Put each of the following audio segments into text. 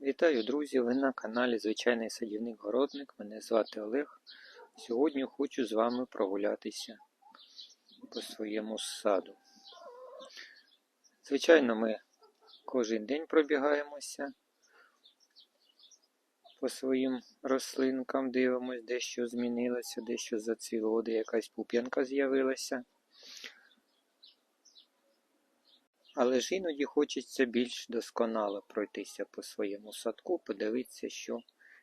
Вітаю, друзі! Ви на каналі Звичайний садівник-городник. Мене звати Олег. Сьогодні хочу з вами прогулятися по своєму саду. Звичайно, ми кожен день пробігаємося по своїм рослинкам, дивимось, де що змінилося, де що зацвіло, де якась пуп'янка з'явилася. Але ж іноді хочеться більш досконало пройтися по своєму садку, подивитися, що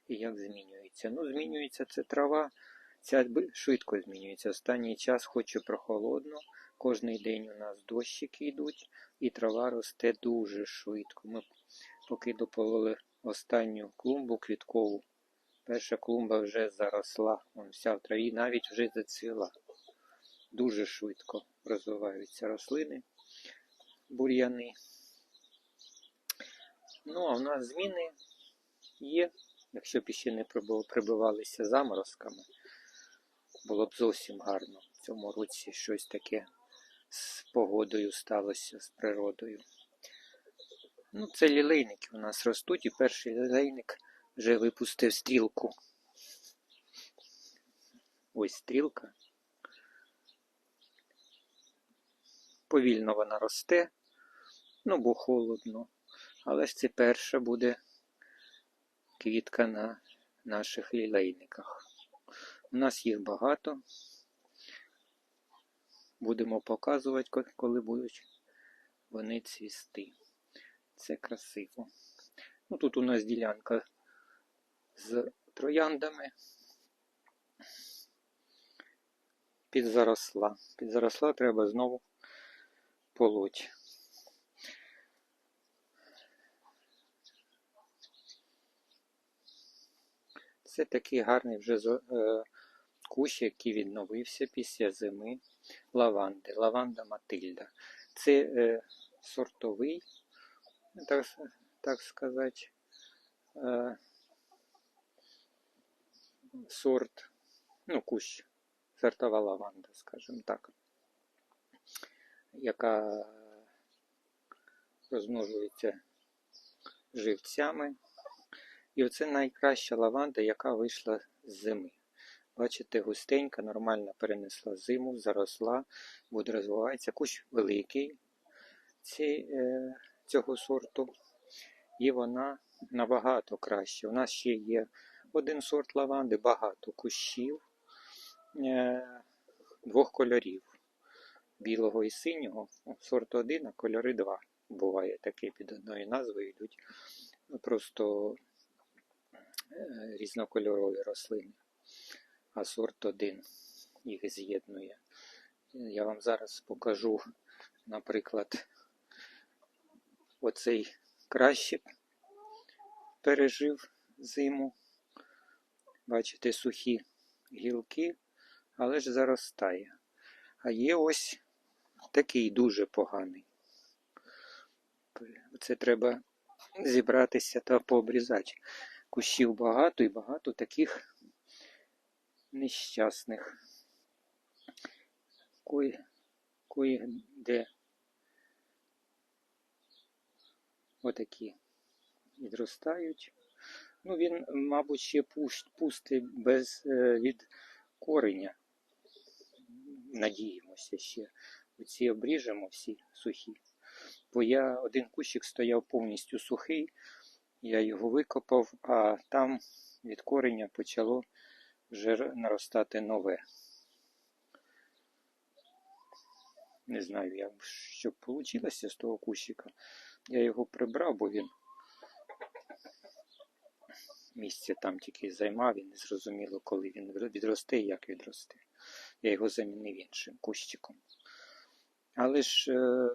і як змінюється. Ну, змінюється це трава, ця швидко змінюється. Останній час хоче прохолодно. Кожний день у нас дощики йдуть, і трава росте дуже швидко. Ми поки допололи останню клумбу квіткову. Перша клумба вже заросла, Вон вся в траві навіть вже зацвіла. Дуже швидко розвиваються рослини бур'яни. Ну, а в нас зміни є. Якщо б ще не прибивалися заморозками, було б зовсім гарно. В цьому році щось таке з погодою сталося, з природою. Ну, це лілейники у нас ростуть, і перший лілейник вже випустив стрілку. Ось стрілка. Повільно вона росте, ну бо холодно. Але ж це перша буде квітка на наших лілейниках. У нас їх багато. Будемо показувати, коли будуть вони цвісти. Це красиво. Ну, Тут у нас ділянка з трояндами. Підзаросла. Підзаросла треба знову полоть. Це такий гарний вже е, кущ, який відновився після зими лаванди. Лаванда Матильда. Це е, сортовий, так так сказати, е, сорт, ну, кущ, сортова лаванда, скажімо так яка розмножується живцями. І оце найкраща лаванда, яка вийшла з зими. Бачите, густенька, нормально перенесла зиму, заросла, буде розвивається. Кущ великий ці, е, цього сорту. І вона набагато краще. У нас ще є один сорт лаванди, багато кущів е, двох кольорів білого і синього, сорт 1, а кольори 2. Буває таке під одною назвою йдуть просто різнокольорові рослини. А сорт 1 їх з'єднує. Я вам зараз покажу, наприклад, оцей краще пережив зиму. Бачите, сухі гілки, але ж заростає. А є ось такий дуже поганий. Це треба зібратися та пообрізати. Кущів багато і багато таких нещасних. Кої, кої де отакі відростають. Ну, він, мабуть, ще пустий без е, від кореня. Надіємося ще. Оці обріжемо всі сухі. Бо я один кущик стояв повністю сухий, я його викопав, а там від кореня почало вже наростати нове. Не знаю, як що вийшло з того кущика. Я його прибрав, бо він місце там тільки займав і не зрозуміло, коли він відросте і як відросте. Я його замінив іншим кущиком. Але ж е,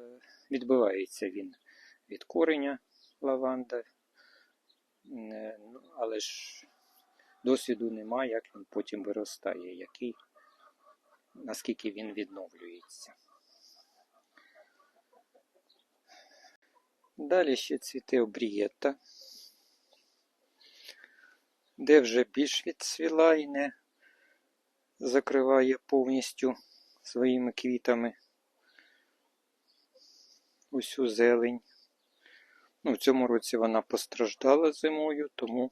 відбивається він від кореня лаванда, але ж досвіду немає, як він потім виростає, який, наскільки він відновлюється. Далі ще цвіте обрієта, де вже більш відцвіла і не закриває повністю своїми квітами усю зелень. Ну, в цьому році вона постраждала зимою, тому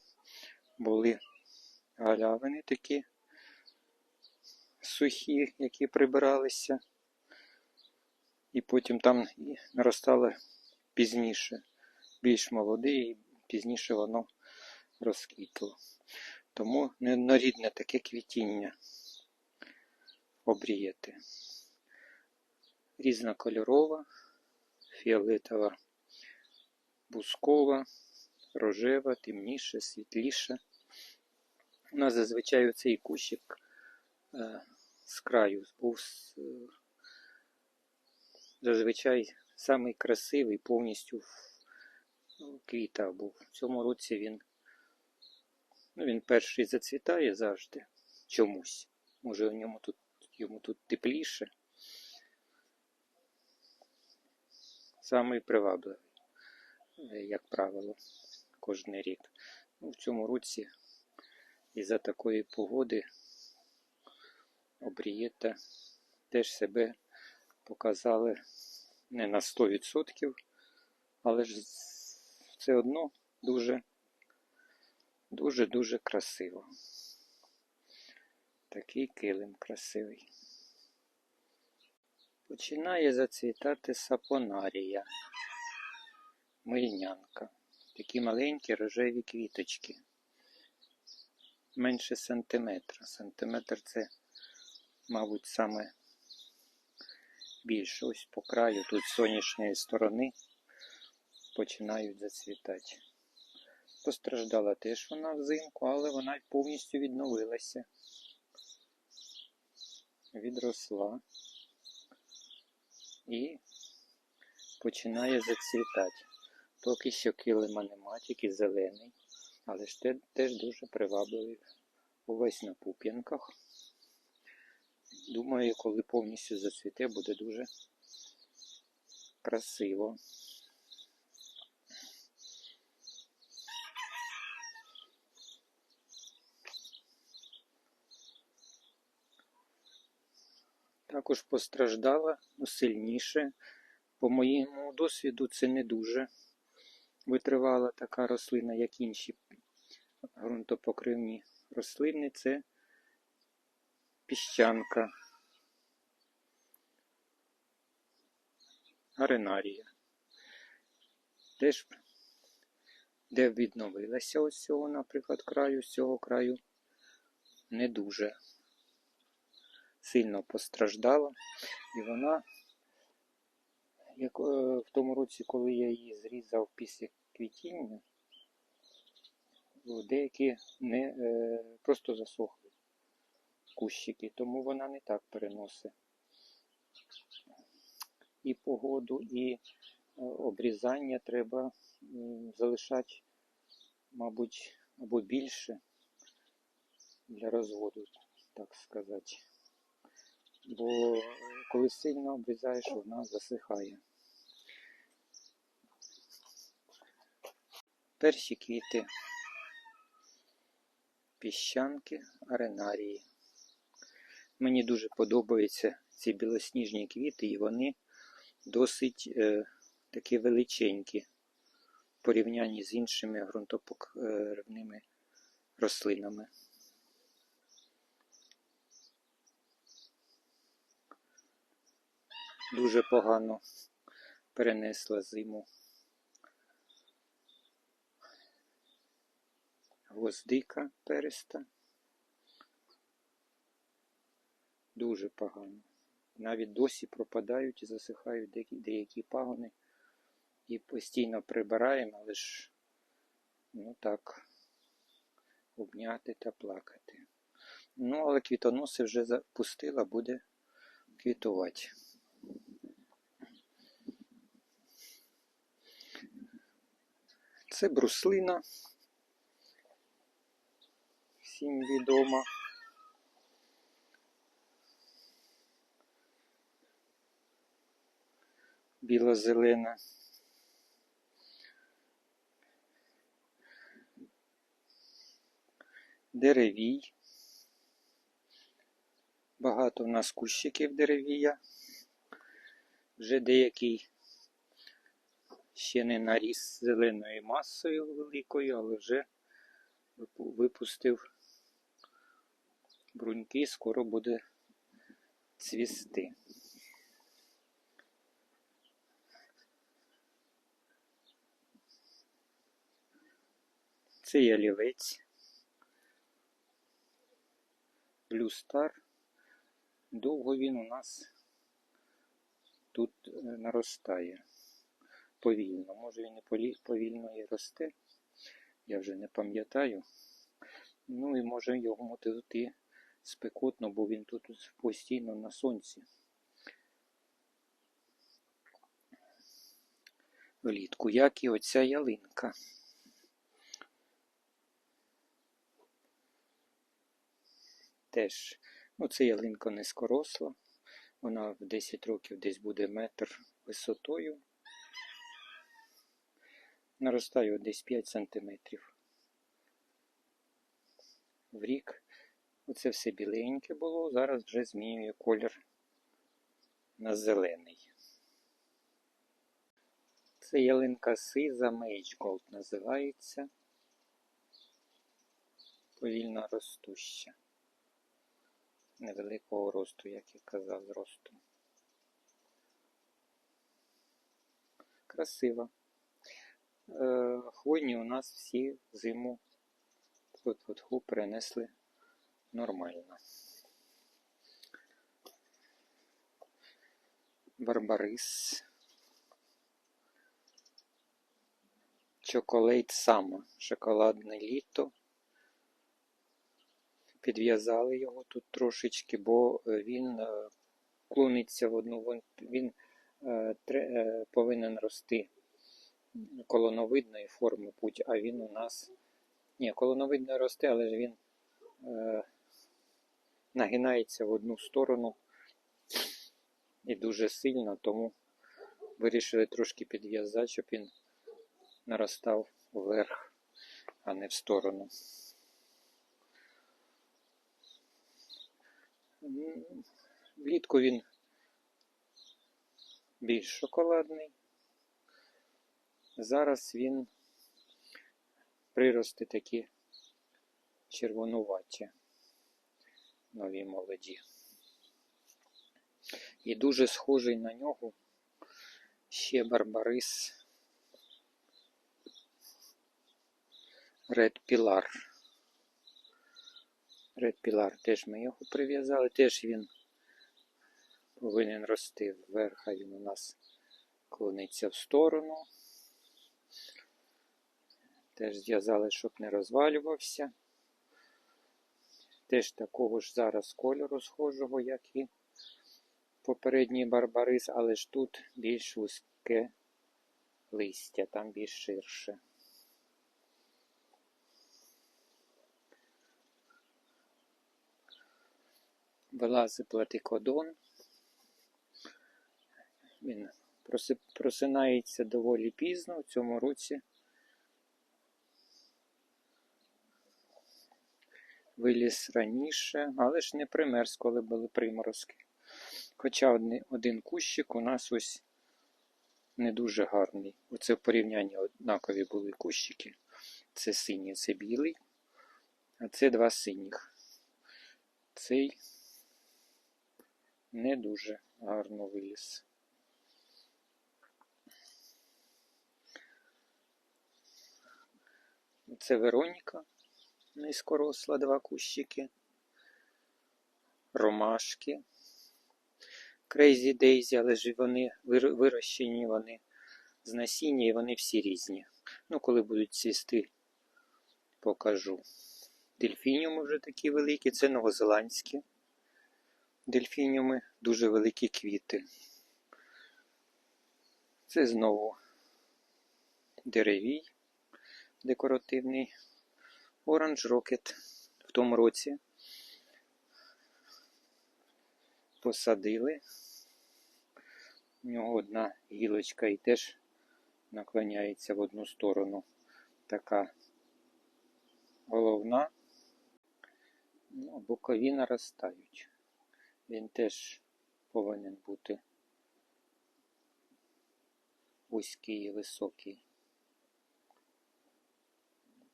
були галявини такі сухі, які прибиралися. І потім там і наростало пізніше, більш молоде, і пізніше воно розквітло. Тому неоднорідне таке квітіння обріяти. Різнокольорова, фіолетова, бускова, рожева, темніша, світліша. У нас зазвичай оцей кущик е, з краю був е, зазвичай самий красивий, повністю ну, квітах був. В цьому році він, ну, він перший зацвітає завжди чомусь. Може, в ньому тут, йому тут тепліше. Самий привабливий, як правило, кожен рік. Ну, в цьому році із-за такої погоди обрієта теж себе показали не на 100%, але ж все одно дуже, дуже, дуже красиво. Такий килим красивий. Починає зацвітати сапонарія, мильнянка. Такі маленькі рожеві квіточки. Менше сантиметра. Сантиметр це, мабуть, саме більше. Ось по краю, тут з сонячної сторони починають зацвітати. Постраждала теж вона взимку, але вона повністю відновилася. Відросла і починає зацвітати. Поки що килима нема, тільки зелений, але ж те, теж дуже привабливий. Увесь на пуп'янках. Думаю, коли повністю зацвіте, буде дуже красиво. Також постраждала ну, сильніше. По моєму досвіду, це не дуже витривала така рослина, як інші ґрунтопокривні рослини. Це піщанка. Аренарія. Теж, де відновилася ось цього, наприклад, краю, з цього краю не дуже сильно постраждала. І вона, як е, в тому році, коли я її зрізав після квітіння, деякі не, е, просто засохли кущики, тому вона не так переносить і погоду, і е, обрізання треба залишати, мабуть, або більше для розводу, так сказати. Бо е, коли сильно обрізаєш, вона засихає. Перші квіти піщанки аренарії. Мені дуже подобаються ці білосніжні квіти, і вони досить е, такі величенькі в порівнянні з іншими ґрунтопокривними рослинами. Дуже погано перенесла зиму. Гвоздика переста. Дуже погано. Навіть досі пропадають і засихають деякі, деякі пагони. І постійно прибираємо, але ж ну так, обняти та плакати. Ну, але квітоноси вже запустила, буде квітувати. Це бруслина. Всім відома. Біло-зелена. Деревій. Багато в нас кущиків деревія. Вже деякий Ще не наріс зеленою масою великою, але вже випустив бруньки, скоро буде цвісти. Це ялівець. Star. Довго він у нас тут е, наростає. Повільно. Може він і повільно і росте. Я вже не пам'ятаю. Ну і може тут і спекотно, бо він тут постійно на сонці. Влітку, як і оця ялинка. Теж, ну це ялинка низькоросла. Вона в 10 років десь буде метр висотою. Наростає десь 5 сантиметрів в рік. Оце все біленьке було, зараз вже змінює колір на зелений. Це ялинка сиза Gold називається. Повільно ростуща. Невеликого росту, як я казав, зросту. Красиво. Е, хвойні у нас всі зиму тху перенесли нормально. Барбарис. Чоколейт сама. Шоколадне літо. Підв'язали його тут трошечки, бо е, він е, клониться в одну. Він е, повинен рости колоновидної форми путь, а він у нас. Ні, колоновидно росте, але ж він нагинається в одну сторону і дуже сильно, тому вирішили трошки підв'язати, щоб він наростав вверх, а не в сторону. Влітку він більш шоколадний. Зараз він прирости такі червонуваті, нові молоді. І дуже схожий на нього ще барбарис Red Pilar. Red Pilar теж ми його прив'язали, теж він повинен рости вверх, а він у нас клониться в сторону. Теж зв'язали, щоб не розвалювався. Теж такого ж зараз кольору схожого, як і попередній барбарис, але ж тут більш вузьке листя, там більш ширше. Вилазить платикодон. Він просинається доволі пізно в цьому році. Виліз раніше, але ж не примерз, коли були приморозки. Хоча один кущик у нас ось не дуже гарний. Оце в порівнянні однакові були кущики. Це синій, це білий, а це два синіх. Цей не дуже гарно виліз. Це Вероніка низькоросла, два кущики. Ромашки. Crazy Daisy, але ж вони вирощені, вони з насіння і вони всі різні. Ну, коли будуть цвісти, покажу. Дельфініуми вже такі великі, це новозеландські дельфініуми, дуже великі квіти. Це знову деревій декоративний Orange Rocket в тому році посадили. У нього одна гілочка і теж наклоняється в одну сторону. Така головна. Ну, бокові наростають. Він теж повинен бути вузький і високий.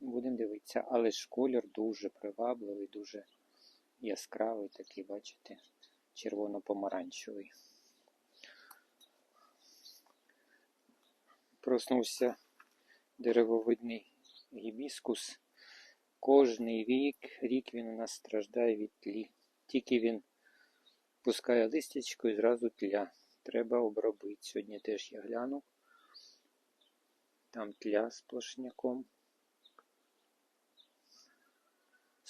Будемо дивитися, але ж колір дуже привабливий, дуже яскравий такий, бачите, червоно-помаранчевий. Проснувся деревовидний гібіскус. Кожний рік, рік він у нас страждає від тлі. Тільки він пускає листячко і зразу тля. Треба обробити. Сьогодні теж я глянув. Там тля сплошняком.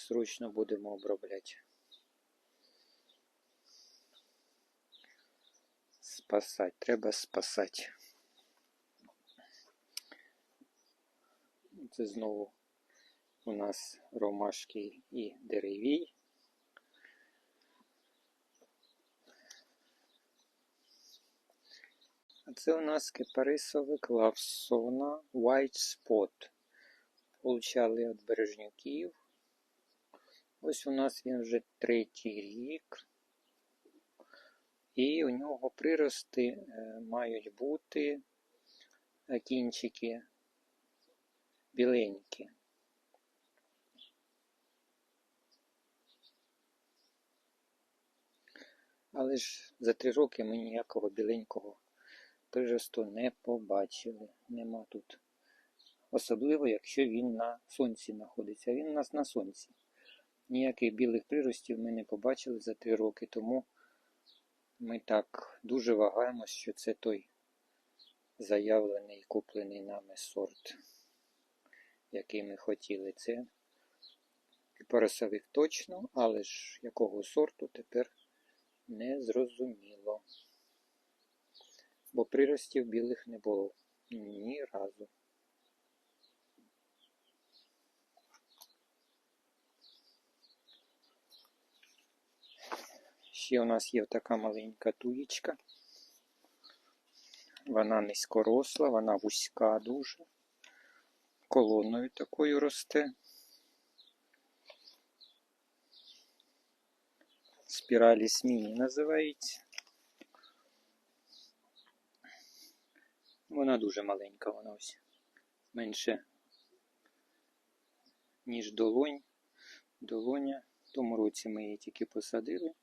Срочно будемо обробляти. Спасати, треба спасати. Це знову у нас ромашки і деревій. А це у нас кипарисовик лавсона White Spot. Получали від бережнюків. Ось у нас він вже третій рік. І у нього прирости е, мають бути е, кінчики біленькі. Але ж за три роки ми ніякого біленького приросту не побачили. Нема тут. Особливо, якщо він на сонці знаходиться. Він у нас на сонці. Ніяких білих приростів ми не побачили за три роки, тому ми так дуже вагаємось, що це той заявлений куплений нами сорт, який ми хотіли. Це парасовик точно, але ж якого сорту тепер не зрозуміло. Бо приростів білих не було ні разу. Ще у нас є така маленька туєчка. Вона низькоросла, вона вузька дуже. Колоною такою росте. Спіралі сміні називається. Вона дуже маленька, вона ось менше, ніж долонь. Долоня. В тому році ми її тільки посадили.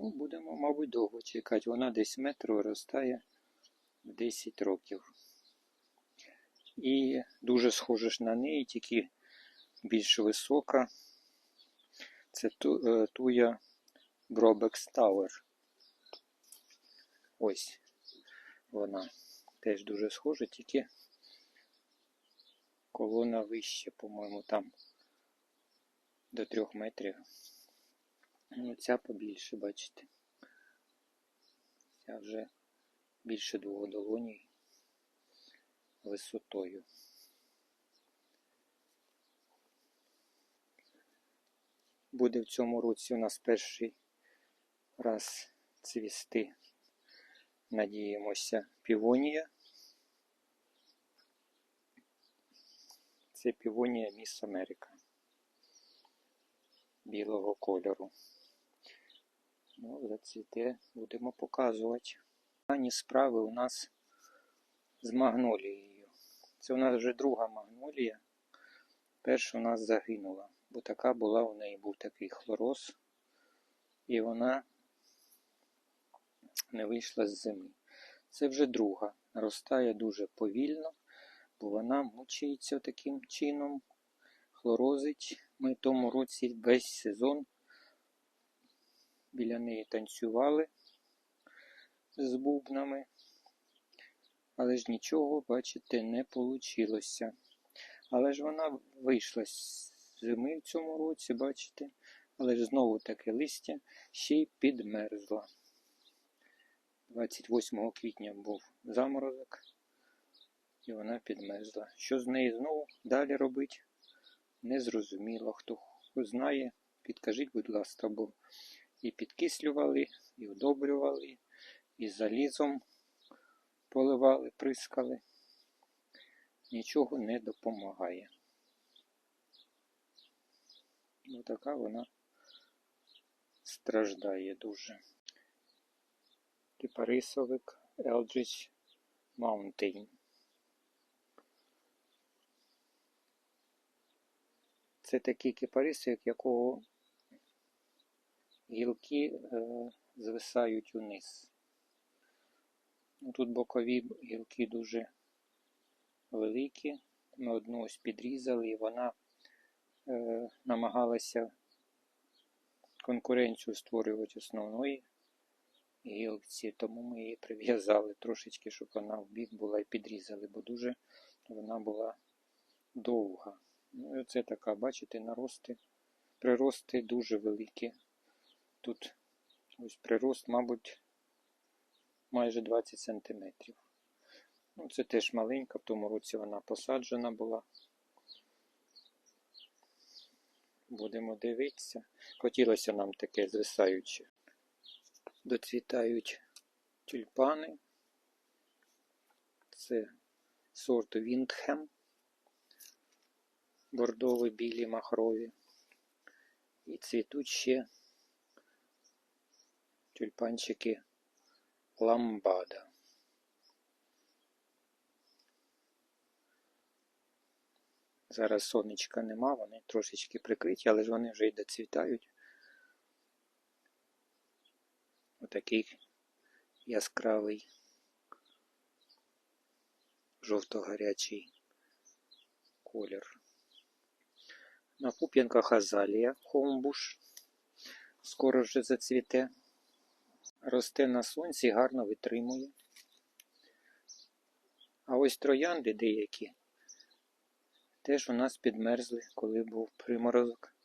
Ну, будемо, мабуть, довго чекати. Вона десь метр виростає в 10 років. І дуже схожа ж на неї, тільки більш висока. Це е, туя Бробекс Tower. Ось вона. Теж дуже схожа, тільки колона вище, по-моєму, там до трьох метрів. Ну, ця побільше, бачите. Ця вже більше двох долоній висотою. Буде в цьому році у нас перший раз цвісти, надіємося, півонія. Це півонія Міс Америка білого кольору. Ну, зацвіте, будемо показувати. Дані справи у нас з магнолією. Це у нас вже друга магнолія. Перша у нас загинула, бо така була, у неї був такий хлороз, і вона не вийшла з зими. Це вже друга. Наростає дуже повільно, бо вона мучається таким чином, хлорозить. Ми в тому році весь сезон біля неї танцювали з бубнами, але ж нічого, бачите, не вийшло. Але ж вона вийшла з зими в цьому році, бачите, але ж знову таке листя ще й підмерзла. 28 квітня був заморозок, і вона підмерзла. Що з нею знову далі робити? Незрозуміло. Хто знає, підкажіть, будь ласка, бо і підкислювали, і удобрювали, і залізом поливали, прискали. Нічого не допомагає. Ось така вона страждає дуже. Кипарисовик Eldridge Mountain. Це такий кипарисик, якого гілки е, звисають униз. Тут бокові гілки дуже великі. Ми одну ось підрізали, і вона е, намагалася конкуренцію створювати основної гілці, тому ми її прив'язали трошечки, щоб вона в бік була і підрізали, бо дуже вона була довга. Ну, і це така, бачите, нарости, прирости дуже великі. Тут ось прирост, мабуть, майже 20 сантиметрів. Ну, це теж маленька, в тому році вона посаджена була. Будемо дивитися. Хотілося нам таке звисаюче. Доцвітають тюльпани. Це сорт Віндхем. Бордові білі махрові. І цвітуть ще тюльпанчики ламбада. Зараз сонечка нема, вони трошечки прикриті, але ж вони вже й доцвітають. Отакий яскравий жовто-гарячий колір. На пуп'янках азалія хомбуш. Скоро вже зацвіте. Росте на сонці, гарно витримує. А ось троянди деякі теж у нас підмерзли, коли був приморозок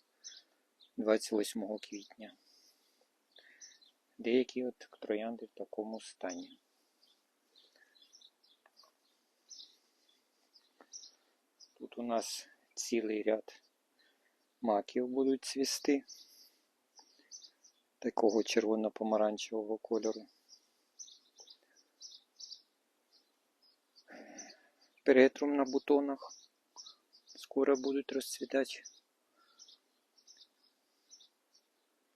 28 квітня. Деякі от троянди в такому стані. Тут у нас цілий ряд маків будуть цвісти такого червоно-помаранчевого кольору. Перетрум на бутонах скоро будуть розцвітати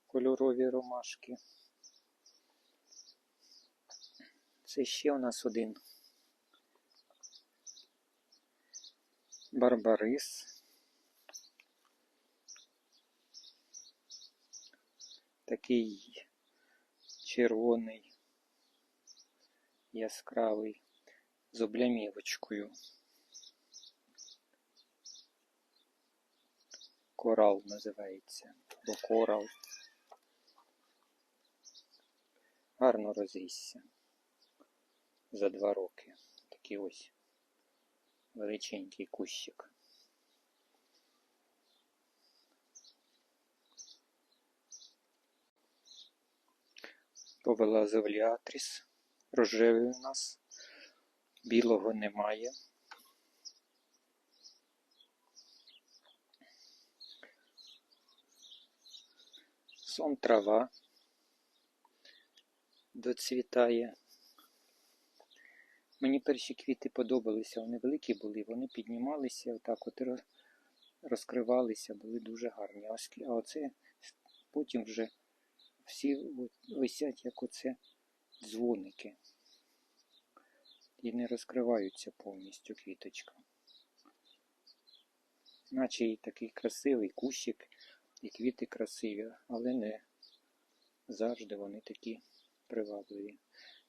кольорові ромашки. Це ще у нас один барбарис. Такий червоний, яскравий з облямівочкою. Корал називається, бо корал. Гарно розрісся за два роки. Такий ось величенький кущик. Повилазив ліатріс. Рожевий у нас. Білого немає. Сон трава доцвітає. Мені перші квіти подобалися, вони великі були, вони піднімалися, отак от розкривалися, були дуже гарні. А оце потім вже всі висять, як оце дзвоники. І не розкриваються повністю квіточка. Наче і такий красивий кущик, і квіти красиві, але не завжди вони такі привабливі.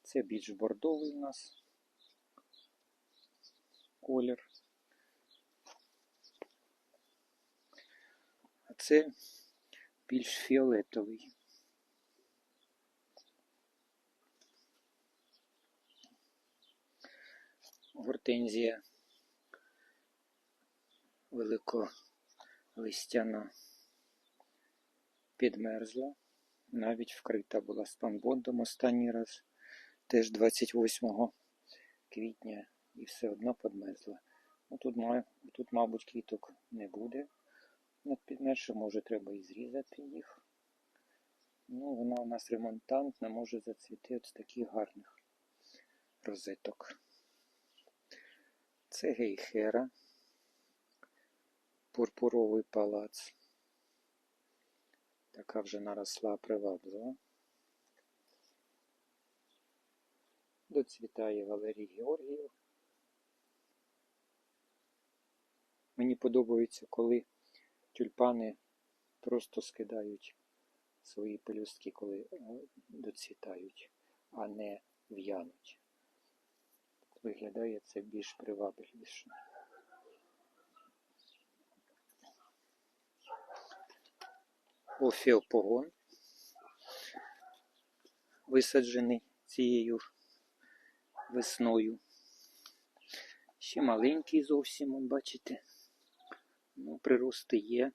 Це більш бордовий у нас колір. А це більш фіолетовий. Гортензія великолистяна підмерзла. Навіть вкрита була спанбондом останній раз, теж 28 квітня, і все одно підмерзла. Ну, тут, тут, мабуть, квіток не буде. Над підмершим, може, треба і зрізати їх. Ну, вона у нас ремонтантна, може зацвіти от з таких гарних розеток. Це гейхера, пурпуровий палац. Така вже наросла приваблива. Доцвітає Валерій Георгіїв. Мені подобається, коли тюльпани просто скидають свої пелюстки, коли е, доцвітають, а не в'януть. Виглядає це більш привабливіше. Офіопогон висаджений цією весною. Ще маленький зовсім, бачите. Ну, прирости є.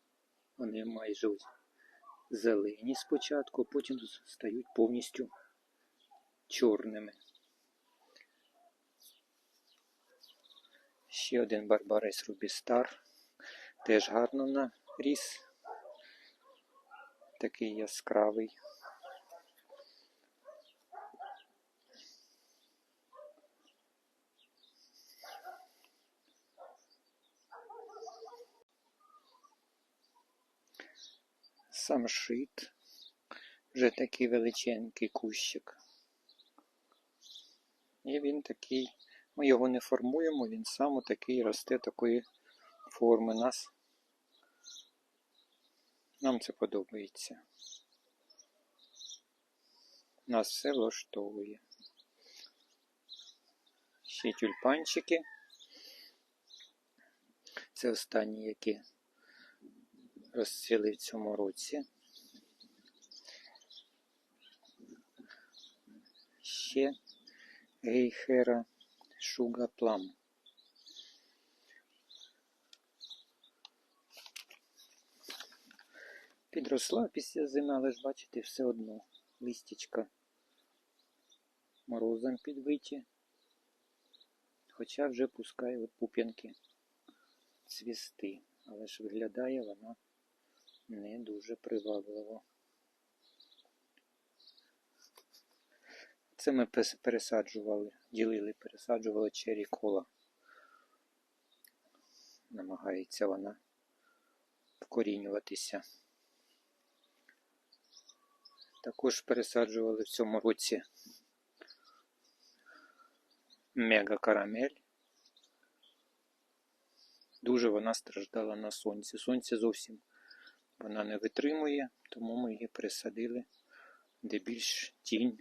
Вони майже зелені спочатку, а потім стають повністю чорними. Ще один барбарис Рубістар. Теж гарно наріс. Такий яскравий. Самшит. Вже такий величенький кущик. І він такий, ми його не формуємо, він сам такий росте такої форми. Нас, нам це подобається. Нас все влаштовує. Ще тюльпанчики. Це останні, які розцвіли в цьому році. Ще гейхера Шуга Плам. Підросла після зими, але ж бачите, все одно листячка морозом підбиті. Хоча вже пускає от пуп'янки цвісти, але ж виглядає вона не дуже привабливо. Це ми пересаджували, ділили, пересаджували чері кола. Намагається вона вкорінюватися. Також пересаджували в цьому році мега карамель. Дуже вона страждала на сонці. Сонце зовсім вона не витримує, тому ми її пересадили, де більш тінь